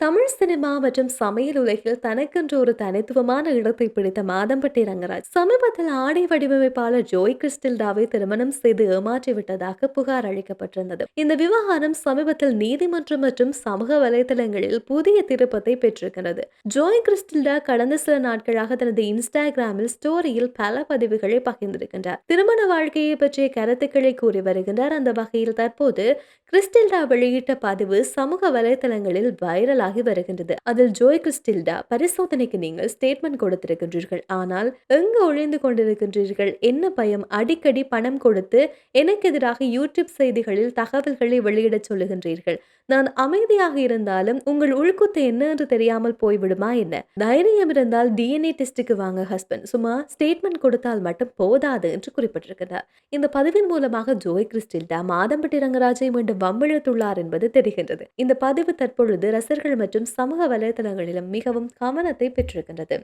Tamil cinema மற்றும் சமையல் உலகில் தனக்கென்று ஒரு தனித்துவமான இடத்தை பிடித்த மாதம்பட்டி ரங்கராஜ் சமீபத்தில் ஆடை வடிவமைப்பாளர் ஜோய் கிறிஸ்டில்டாவை திருமணம் செய்து ஏமாற்றி விட்டதாக புகார் அளிக்கப்பட்டிருந்தது. இந்த விவகாரம் சமீபத்தில் நீதிமன்றம் மற்றும் சமூக வலைதளங்களில் புதிய திருப்பத்தை பெற்றிருக்கிறது. ஜோய் கிறிஸ்டில்டா கடந்த சில நாட்களாக தனது இன்ஸ்டாகிராமில் ஸ்டோரியில் பல பதிவுகளை பகிர்ந்திருக்கின்றார். திருமண வாழ்க்கையை பற்றிய கருத்துக்களை கூறி வருகின்றார். அந்த வகையில் தற்போது கிறிஸ்டில்டா வெளியிட்ட பதிவு சமூக வலைதளங்களில் வைரலாக ஆகி வருகின்றது. அதில் ஜோய் கிறிஸ்டில்டா பரிசோதனைக்கு நீங்கள் ஸ்டேட்மெண்ட் கொடுத்திருக்கின்றீர்கள். ஆனால் எங்கு ஒழிந்து கொண்டிருக்கின்றீர்கள்? என்ன பயம்? அடிக்கடி பணம் கொடுத்து எனக்கு எதிராக யூடியூப் செய்திகளில் தகவல்களை வெளியிடச் சொல்லுகின்றீர்கள். நான் அமைதியாக இருந்தாலும் உங்கள் உள்குத்து என்ன என்று தெரியாமல் போய்விடுமா என்ன? தைரியம் இருந்தால் டிஎன்ஏ டெஸ்ட்டுக்கு வாங்க ஹஸ்பண்ட் சும்மா ஸ்டேட்மெண்ட் கொடுத்தால் மட்டும் போதாது என்று குறிப்பிட்டிருக்கிறார். இந்த பதிவின் மூலமாக ஜோய் கிறிஸ்டில்டா மாதம்பட்டி ரங்கராஜை மீண்டும் வம்பிழுத்துள்ளார் என்பது தெரிகின்றது. இந்த பதிவு தற்பொழுது ரசிகர்கள் மற்றும் சமூக வலைதளங்களிலும் மிகவும் கவனத்தை பெற்றிருக்கின்றது.